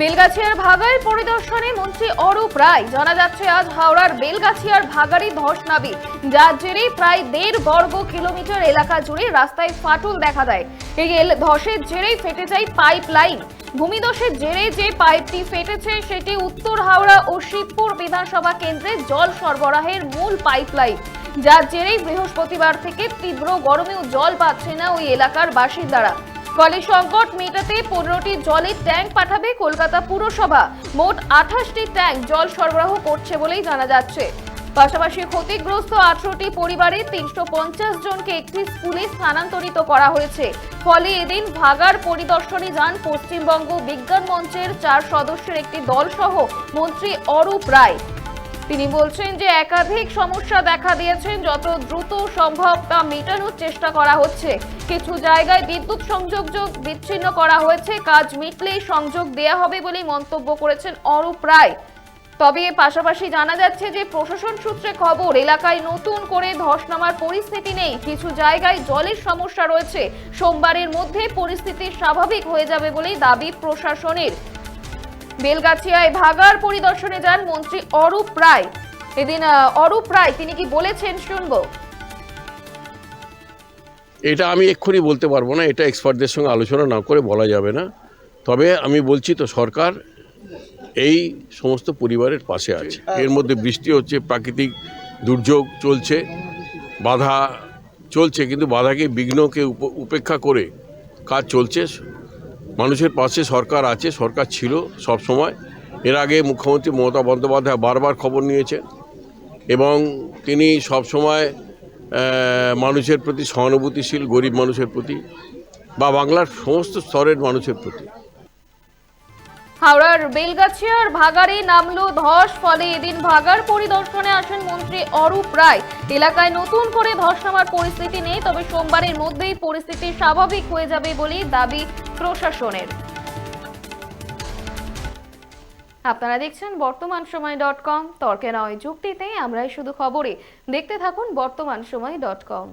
বেলগাছিয়ার ভাগাড় পরিদর্শনে মন্ত্রী অরূপ রায়। জানা যাচ্ছে, আজ হাওড়ার বেলগাছিয়ার ভাগাড়ি ধস নাবি, যার জেরে প্রায় দেড় বর্গ কিলোমিটার এলাকা জুড়ে রাস্তায় ফাটল দেখা দেয়। এই ধসের জেরেই ফেটে যায় পাইপ লাইন ভূমিধসের জেরে যে পাইপটি ফেটেছে, সেটি উত্তর হাওড়া ও শিবপুর বিধানসভা কেন্দ্রে জল সরবরাহের মূল পাইপলাইন। যার জেরেই বৃহস্পতিবার থেকে তীব্র গরমেও জল পাচ্ছে না ওই এলাকার বাসিন্দারা। ফলে সংকট মেটাতে পনেরোটি জলের ট্যাঙ্ক পাঠাবে কলকাতা পুরসভা। মোট আঠাশটি ট্যাঙ্ক জল সরবরাহ করছে বলেই জানা যাচ্ছে। পাশাপাশি ক্ষতিগ্রস্ত আঠারোটি পরিবারে তিনশো পঞ্চাশ জনকে একটি স্কুলে স্থানান্তরিত করা হয়েছে। ফলে এদিন ভাগার পরিদর্শনে যান পশ্চিমবঙ্গ বিজ্ঞান মঞ্চের চার সদস্যের একটি দল সহ মন্ত্রী অরূপ রায়। তিনি বলছেন যে একাধিক সমস্যা দেখা দিয়েছেন, যত দ্রুত সম্ভব তা মেটানোর চেষ্টা করা হচ্ছে। কিছু জায়গায় বিদ্যুৎ সংযোগ যোগ বিচ্ছিন্ন করা হয়েছে, কাজ মিটলেই সংযোগ দেয়া হবে বলে মন্তব্য করেছেন অরূপ রায়। তবে পাশাপাশি জানা যাচ্ছে যে প্রশাসন সূত্রে খবর, এলাকায় নতুন করে ধস নামার পরিস্থিতি নেই। কিছু জায়গায় জলের সমস্যা রয়েছে। সোমবারের মধ্যে পরিস্থিতি স্বাভাবিক হয়ে যাবে বলেই দাবি প্রশাসনের। বেলগাছিয়ায় ভাগার পরিদর্শনে যান মন্ত্রী অরূপ রায়। এদিন অরূপ রায়, তিনি কি বলেছেন শুনব? এটা আমি এক্ষুনি বলতে পারব না, এটা এক্সপার্টদের সঙ্গে আলোচনা না করে বলা যাবে না। তবে আমি বলছি তো, সরকার এই সমস্ত পরিবারের পাশে আছে। এর মধ্যে বৃষ্টি হচ্ছে, প্রাকৃতিক দুর্যোগ চলছে, বাধা চলছে, কিন্তু বাধাকে বিঘ্নকে উপ- উপেক্ষা করে কাজ চলছে। মানুষের পাশে সরকার আছে, সরকার ছিল সব সময়। এর আগে মুখ্যমন্ত্রী মমতা বন্দ্যোপাধ্যায় বারবার খবর নিয়েছেন এবং তিনি সব সময় মানুষের প্রতি সহানুভূতিশীল, গরিব মানুষের প্রতি বা বাংলার সমস্ত স্তরের মানুষের প্রতি। হাওড়ার বেলগাছিয়ার ভাগাড়ে নামলো ধস, ফলে এদিন ভাগার পরিদর্শনে আসেন মন্ত্রী অরূপ রায়। এলাকায় নতুন করে ধস নামার পরিস্থিতি নেই, তবে সোমবারের মধ্যেই পরিস্থিতি স্বাভাবিক হয়ে যাবে বলেই দাবি প্রশাসনের। আপনারা দেখছেন বর্তমান সময় ডট কম তর্কে নয় যুক্তিতে, আমরাই শুধু খবরে। দেখতে থাকুন বর্তমান সময় ডট কম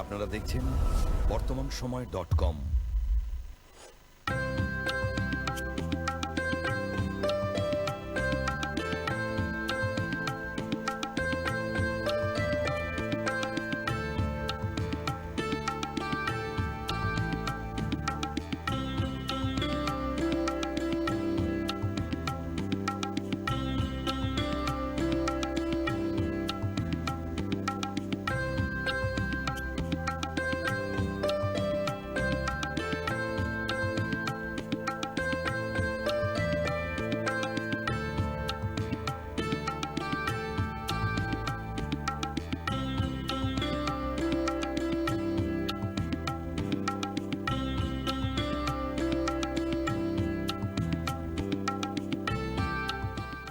আপনারা দেখছেন বর্তমান সময় ডট কম।